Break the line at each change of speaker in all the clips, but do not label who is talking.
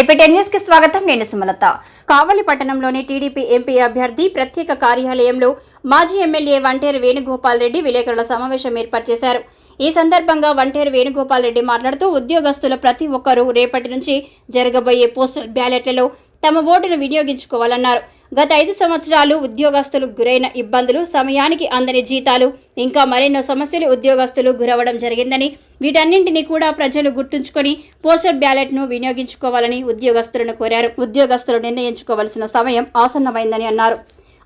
AP న్యూస్కి స్వాగతం. నేను సుమలత. కావలి పట్టణంలోని టీడీపీ ఎంపీ అభ్యర్థి ప్రత్యేక కార్యాలయంలో మాజీ ఎమ్మెల్యే వంటేరు వేణుగోపాల్ రెడ్డి విలేకరుల సమావేశం ఏర్పాటు చేశారు. ఈ సందర్భంగా వంటేరు వేణుగోపాల్ రెడ్డి మాట్లాడుతూ ఉద్యోగస్తులు ప్రతి ఒక్కరూ రేపటి నుంచి జరగబోయే పోస్టల్ బ్యాలెట్లలో తమ ఓటును వినియోగించుకోవాలన్నారు. గత ఐదు సంవత్సరాలు ఉద్యోగస్తులు గురైన ఇబ్బందులు సమయానికి అందని జీతాలు ఇంకా మరెన్నో సమస్యలు ఉద్యోగస్తులు గురవడం జరిగిందని వీటన్నింటినీ కూడా ప్రజలు గుర్తుంచుకొని పోస్టల్ బ్యాలెట్ను వినియోగించుకోవాలని ఉద్యోగస్తులను కోరారు. ఉద్యోగస్తులు నిర్ణయించుకోవాల్సిన సమయం ఆసన్నమైందని అన్నారు.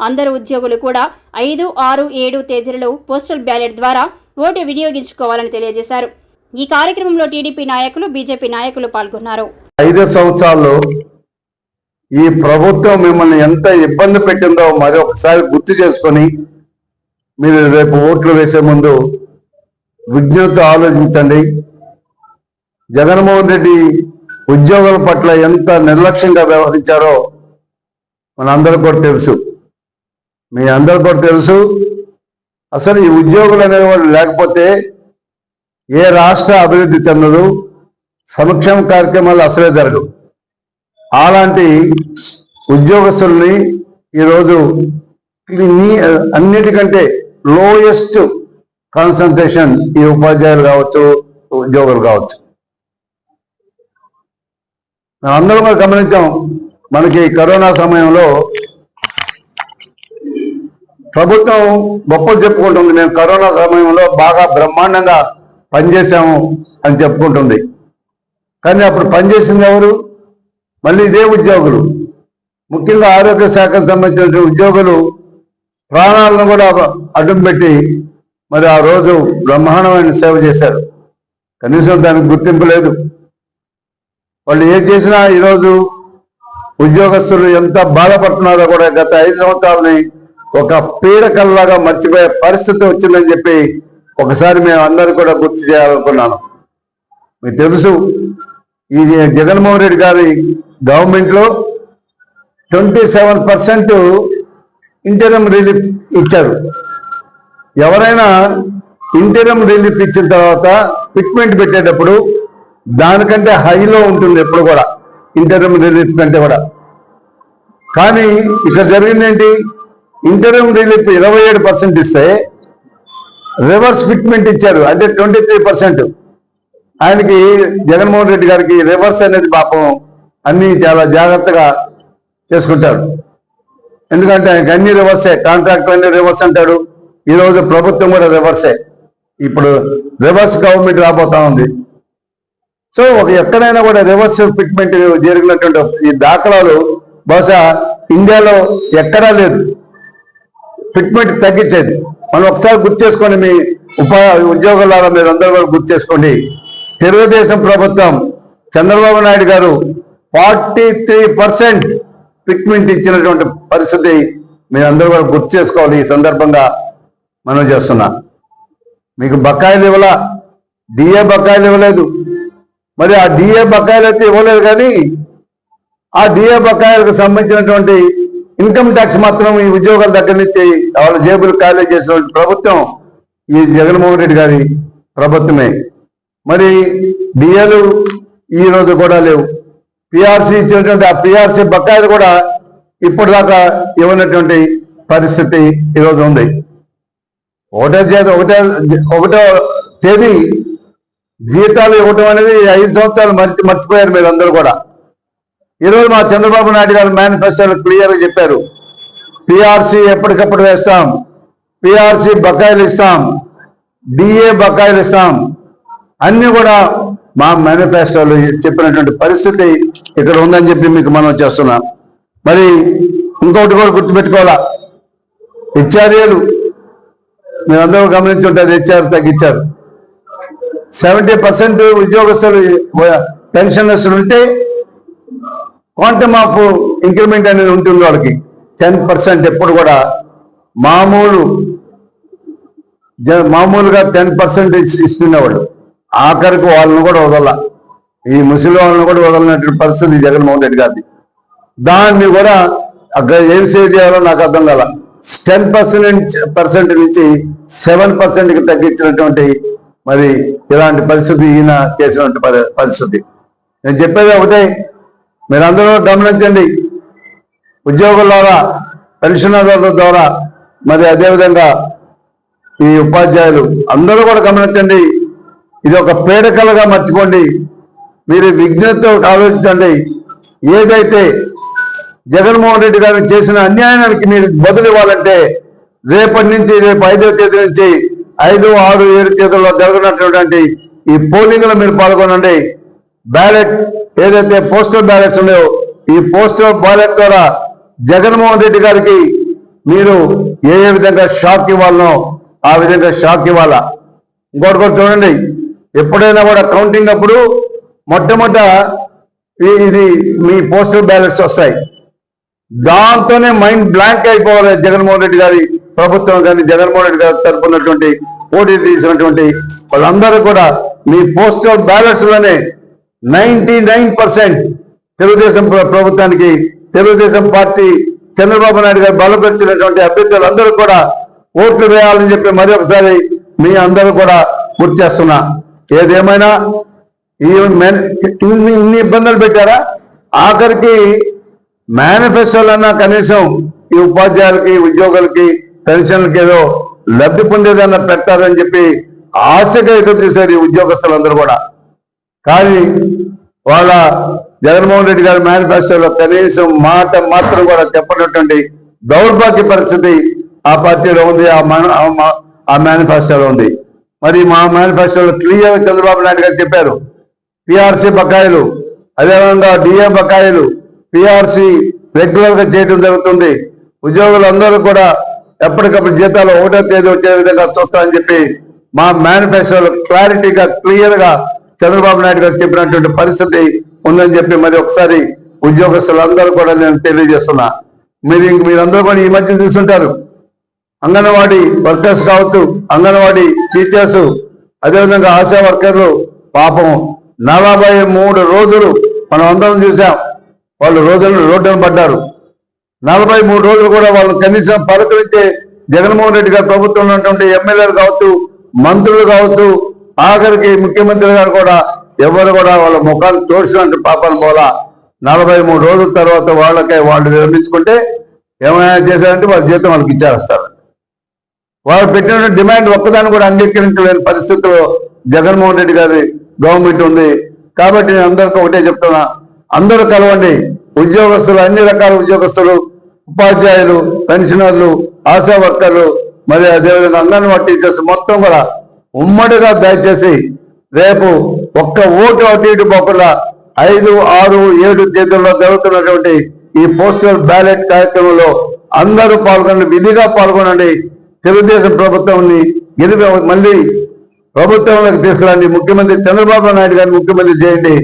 అందరు ఉద్యోగులు కూడా ఐదు ఆరు ఏడు తేదీలలో పోస్టల్ బ్యాలెట్ ద్వారా ఓటు వినియోగించుకోవాలని తెలియజేశారు. ఈ కార్యక్రమంలో టీడీపీ నాయకులు బీజేపీ నాయకులు పాల్గొన్నారు.
ఐదు సంవత్సరాల్లో ఈ ప్రభుత్వం మిమ్మల్ని ఎంత ఇబ్బంది పెట్టిందో మరి ఒకసారి గుర్తు చేసుకొని మీరు రేపు ఓట్లు వేసే ముందు విజ్ఞతతో ఆలోచించండి. జగన్మోహన్ రెడ్డి ఉద్యోగుల పట్ల ఎంత నిర్లక్ష్యంగా వ్యవహరించారో మనందరూ కూడా తెలుసు. మీ అందరూ కూడా తెలుసు. అసలు ఈ ఉద్యోగులు అనేవాళ్ళు లేకపోతే ఏ రాష్ట్ర అభివృద్ధి చెందదు. సంక్షేమ కార్యక్రమాలు అసలే జరగవు. అలాంటి ఉద్యోగస్తుల్ని ఈరోజు అన్నిటికంటే లోయెస్ట్ కాన్సన్ట్రేషన్ ఈ ఉపాధ్యాయులు కావచ్చు ఉద్యోగులు కావచ్చు. అందరం కూడా గమనించాం మనకి కరోనా సమయంలో ప్రభుత్వం గొప్పలు చెప్పుకుంటుంది మేము కరోనా సమయంలో బాగా బ్రహ్మాండంగా పనిచేశాము అని చెప్పుకుంటుంది. కానీ అప్పుడు పనిచేసింది ఎవరు? మళ్ళీ ఇదే ఉద్యోగులు. ముఖ్యంగా ఆరోగ్య శాఖకు సంబంధించిన ఉద్యోగులు ప్రాణాలను కూడా అడ్డం పెట్టి మరి ఆ రోజు బ్రహ్మాండమైన సేవ చేశారు. కనీసం దానికి గుర్తింపు లేదు. వాళ్ళు ఏం చేసినా ఈరోజు ఉద్యోగస్తులు ఎంత బాధపడుతున్నారో కూడా గత ఐదు సంవత్సరాలని ఒక పీడకల్లాగా మర్చిపోయే పరిస్థితి వచ్చిందని చెప్పి ఒకసారి మేము అందరూ కూడా గుర్తు చేయాలనుకున్నాను. మీకు తెలుసు ఈ జగన్మోహన్ రెడ్డి గారి గవర్నమెంట్లో twenty seven percent interim relief ఇచ్చారు. ఎవరైనా ఇంటరం రిలీఫ్ ఇచ్చిన తర్వాత ఫిట్మెంట్ పెట్టేటప్పుడు దానికంటే హైలో ఉంటుంది ఎప్పుడు కూడా ఇంటరం రిలీఫ్ కంటే కూడా. కానీ ఇక్కడ జరిగిందేంటి? ఇంటరం రిలీఫ్ ఇరవై ఏడు పర్సెంట్ ఇస్తే రివర్స్ ఫిట్మెంట్ ఇచ్చారు అంటే ట్వంటీ త్రీ పర్సెంట్. ఆయనకి జగన్మోహన్ రెడ్డి గారికి రివర్స్ అనేది పాపం అన్ని చాలా జాగ్రత్తగా చేసుకుంటారు. ఎందుకంటే ఆయనకి అన్ని రివర్సే కాంట్రాక్ట్ అన్ని రివర్స్ అంటాడు. ఈ రోజు ప్రభుత్వం కూడా రివర్సే ఇప్పుడు రివర్స్ గవర్నమెంట్ రాబోతా ఉంది. సో ఒక ఎక్కడైనా కూడా రివర్స్ ఫిట్మెంట్ జరిగినటువంటి ఈ దాఖలాలు బహుశా ఇండియాలో ఎక్కడా లేదు. ఫిట్మెంట్ తగ్గించేది. మనం ఒకసారి గుర్తు చేసుకోండి మీ ఉపా ఉద్యోగులారా మీరు అందరూ కూడా గుర్తు చేసుకోండి. తెలుగుదేశం ప్రభుత్వం చంద్రబాబు నాయుడు గారు ఫార్టీ త్రీ పర్సెంట్ ట్రీట్మెంట్ ఇచ్చినటువంటి పరిస్థితి మీరు అందరూ కూడా గుర్తు చేసుకోవాలి. ఈ సందర్భంగా మనం చేస్తున్నా. మీకు బకాయిలు ఇవ్వలా? డిఏ బకాయిలు ఇవ్వలేదు. మరి ఆ డిఏ బకాయిలు అయితే ఇవ్వలేదు కానీ ఆ డిఏ బకాయిలకు సంబంధించినటువంటి ఇన్కమ్ ట్యాక్స్ మాత్రం ఈ ఉద్యోగాల దగ్గర నుంచి వాళ్ళ జేబులు ఖాళీ చేసిన ప్రభుత్వం ఈ జగన్మోహన్ రెడ్డి గారి ప్రభుత్వమే. మరి డిఏలు ఈ రోజు కూడా లేవు. పిఆర్సీ ఇచ్చినటువంటి ఆ పిఆర్సీ బకాయిలు కూడా ఇప్పటిదాకా ఇవ్వనటువంటి పరిస్థితి ఈరోజు ఉంది. ఒకటో చేతి ఒకటే ఒకటో తేదీ జీతాలు ఇవ్వటం అనేది ఐదు సంవత్సరాలు మర్చి మర్చిపోయారు మీరందరూ కూడా. ఈరోజు మా చంద్రబాబు నాయుడు గారు మేనిఫెస్టోలో క్లియర్గా చెప్పారు పిఆర్సీ ఎప్పటికప్పుడు వేస్తాం. పిఆర్సీ బకాయిలు ఇస్తాం. డిఏ బకాయిలు ఇస్తాం. అన్ని కూడా మా మేనిఫెస్టోలో చెప్పినటువంటి పరిస్థితి ఇక్కడ ఉందని చెప్పి మీకు మనం చేస్తున్నాం. మరి ఇంకొకటి కూడా గుర్తుపెట్టుకోవాలా? హెచ్ఆర్ఏలు మీరందరూ గమనించుంటారు హెచ్ఆర్ తగ్గించారు. సెవెంటీ పర్సెంట్ ఉద్యోగస్తులు పెన్షనర్స్ ఉంటే క్వాంటమ్ ఆఫ్ ఇంక్రిమెంట్ అనేది ఉంటుంది వాళ్ళకి. టెన్ పర్సెంట్ ఎప్పుడు కూడా మామూలు జ- మామూలుగా టెన్ పర్సెంట్ ఇస్తున్నవాళ్ళు. ఆఖరికి వాళ్ళని కూడా వదల. ఈ ముసలి వాళ్ళని కూడా వదలనటువంటి పరిస్థితి జగన్మోహన్ రెడ్డి గారిది. దాన్ని కూడా అక్కడ ఏం సేవ్ చేయాలో నాకు అర్థం కాల. టెన్ పర్సెంట్ పర్సెంట్ నుంచి సెవెన్ పర్సెంట్కి తగ్గించినటువంటి మరి ఇలాంటి పరిస్థితి ఈయన చేసినటువంటి పరి- పరిస్థితి. నేను చెప్పేది ఒకటే మీరందరూ గమనించండి. ఉద్యోగుల ద్వారా పెన్షనర్ల ద్వారా మరి అదేవిధంగా ఈ ఉపాధ్యాయులు అందరూ కూడా గమనించండి. ఇది ఒక పీడకలుగా మర్చిపోండి మీరు విజ్ఞతతో ఆలోచించండి. ఏదైతే జగన్మోహన్ రెడ్డి గారు చేసిన అన్యాయానికి మీరు బదులు ఇవ్వాలంటే రేపటి నుంచి రేపు ఐదో తేదీ నుంచి ఐదు ఆరు ఏడు తేదీల్లో జరగనటువంటి ఈ పోలింగ్లో మీరు పాల్గొనండి. బ్యాలెట్ ఏదైతే పోస్టల్ బ్యాలెట్స్ ఉన్నాయో ఈ పోస్టల్ బ్యాలెట్ ద్వారా జగన్మోహన్ రెడ్డి గారికి మీరు ఏ ఏ విధంగా షాక్ ఇవ్వాలనో ఆ విధంగా షాక్ ఇవ్వాలా? ఇంకోటి కూడా చూడండి. ఎప్పుడైనా కూడా కౌంటింగ్ అప్పుడు మొట్టమొదట ఇది మీ పోస్టల్ బ్యాలెట్స్ వస్తాయి. దాంతోనే మైండ్ బ్లాంక్ అయిపోవాలి జగన్మోహన్ రెడ్డి గారి ప్రభుత్వం కానీ జగన్మోహన్ రెడ్డి గారి తరపునటువంటి పోటీ తీసినటువంటి వాళ్ళందరూ కూడా మీ పోస్టల్ బ్యాలెట్స్లోనే నైన్టీ నైన్ పర్సెంట్ తెలుగుదేశం ప్రభుత్వానికి తెలుగుదేశం పార్టీ చంద్రబాబు నాయుడు గారు బలపరిచినటువంటి అభ్యర్థులందరూ కూడా ఓట్లు వేయాలని చెప్పి మరి ఒకసారి మీ అందరూ కూడా గుర్తు చేస్తున్నా. ఏదేమైనా ఈ మెన్- ఇన్ని ఇన్ని ఇబ్బందులు పెట్టారా? ఆఖరికి మేనిఫెస్టోలన్నా కనీసం ఈ ఉపాధ్యాయులకి ఉద్యోగులకి పెన్షన్లకి ఏదో లబ్ధి పొందేదన్నా పెట్టారని చెప్పి ఆశగా ఎదురు చూశారు ఈ ఉద్యోగస్తులందరూ కూడా. కానీ వాళ్ళ జగన్మోహన్ రెడ్డి గారి మేనిఫెస్టోలో కనీసం మాట మాత్రం కూడా చెప్పనటువంటి దౌర్భాగ్య పరిస్థితి ఆ పార్టీలో ఉంది ఆ మా- ఆ మేనిఫెస్టోలో ఉంది. మరి మా మేనిఫెస్టోలో క్లియర్ చంద్రబాబు నాయుడు గారు చెప్పారు. పిఆర్సీ బకాయిలు అదేవిధంగా డిఏ బకాయిలు పిఆర్సీ రెగ్యులర్గా చేయడం జరుగుతుంది. ఉద్యోగులందరూ కూడా ఎప్పటికప్పుడు జీతాలు ఒకటో తేదీ వచ్చే విధంగా చూస్తామని చెప్పి మా మేనిఫెస్టోలో క్లారిటీగా క్లియర్గా చంద్రబాబు నాయుడు గారు చెప్పినటువంటి పరిస్థితి ఉందని చెప్పి మరి ఒకసారి ఉద్యోగస్తులందరూ కూడా నేను తెలియజేస్తున్నా. మీరు ఇంక మీరందరూ కూడా ఈ మధ్య చూసుంటారు. అంగన్వాడీ వర్కర్స్ కావచ్చు అంగన్వాడీ టీచర్స్ అదేవిధంగా ఆశా వర్కర్లు పాపం నలభై మూడు రోజులు మనం అందరం చూసాం వాళ్ళు రోజులు రోడ్డున పడ్డారు. నలభై మూడు రోజులు కూడా వాళ్ళు కనీసం పలకరించే జగన్మోహన్ రెడ్డి గారి ప్రభుత్వంలో ఉన్నటువంటి ఎమ్మెల్యేలు కావచ్చు మంత్రులు కావచ్చు ఆఖరికి ముఖ్యమంత్రి గారు కూడా ఎవరు కూడా వాళ్ళ ముఖాలు తోడిసినట్టు పాపాలు పోలా నలభై మూడు రోజుల తర్వాత వాళ్ళకే వాళ్ళు విరమించుకుంటే ఏమైనా చేశారంటే వాళ్ళ జీతం వాళ్ళకి ఇచ్చేస్తారు. వాళ్ళు పెట్టిన డిమాండ్ ఒక్కదాన్ని కూడా అంగీకరించలేని పరిస్థితుల్లో జగన్మోహన్ రెడ్డి గారి గవర్నమెంట్ ఉంది. కాబట్టి నేను అందరికీ ఒకటే చెప్తున్నా. అందరూ కలవండి. ఉద్యోగస్తులు అన్ని రకాల ఉద్యోగస్తులు ఉపాధ్యాయులు పెన్షనర్లు ఆశా వర్కర్లు మరి అదేవిధంగా అంగన్వాడీ టీచర్స్ మొత్తం కూడా ఉమ్మడిగా దయచేసి రేపు ఒక్క ఓటు అటు ఇటు పోకుండా ఐదు ఆరు ఏడు తేదీల్లో జరుగుతున్నటువంటి ఈ పోస్టల్ బ్యాలెట్ కార్యక్రమంలో అందరూ పాల్గొనండి. విధిగా పాల్గొనండి. తెలుగుదేశం ప్రభుత్వాన్ని ఎదుగు మళ్ళీ ప్రభుత్వంలోకి తీసుకురండి. ముఖ్యమంత్రి చంద్రబాబు నాయుడు గారిని ముఖ్యమంత్రి చేయండి.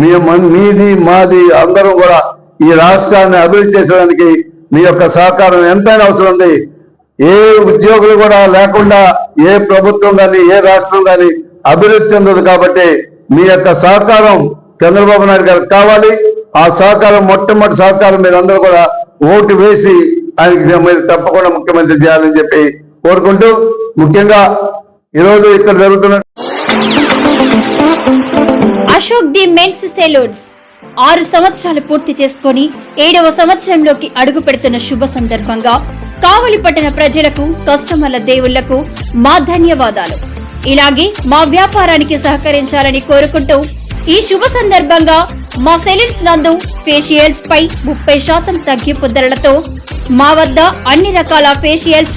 మీ మీది మాది అందరం కూడా ఈ రాష్ట్రాన్ని అభివృద్ధి చేసేదానికి మీ యొక్క సహకారం ఎంతైనా అవసరం ఉంది. ఏ ఉద్యోగులు కూడా లేకుండా ఏ ప్రభుత్వం కానీ ఏ రాష్ట్రం కానీ అభివృద్ధి చెందదు కాబట్టి మీ యొక్క సహకారం చంద్రబాబు నాయుడు గారికి కావాలి. ఆ సహకారం మొట్టమొదటి సహకారం మీరు అందరూ కూడా ఓటు వేసి ఆయనకి మీరు తప్పకుండా ముఖ్యమంత్రి చేయాలని చెప్పి కోరుకుంటూ ముఖ్యంగా ఈరోజు ఇక్కడ జరుగుతున్న
అశోక్ ది మెన్స్ సెలూన్స్. ఆరు సంవత్సరాలు పూర్తి చేసుకొని ఏడవ సంవత్సరంలోకి అడుగు పెడుతున్న శుభ సందర్భంగా కావలి పట్టణ ప్రజలకు కస్టమర్ల దేవుళ్ళకు మా ధన్యవాదాలు. ఇలాగే మా వ్యాపారానికి సహకరించాలని కోరుకుంటూ ఈ శుభ సందర్భంగా మా సెలిన్స్ నందు ఫేషియల్స్ పై ముప్పై శాతం తగ్గింపు ధరలతో మా వద్ద అన్ని రకాల ఫేషియల్స్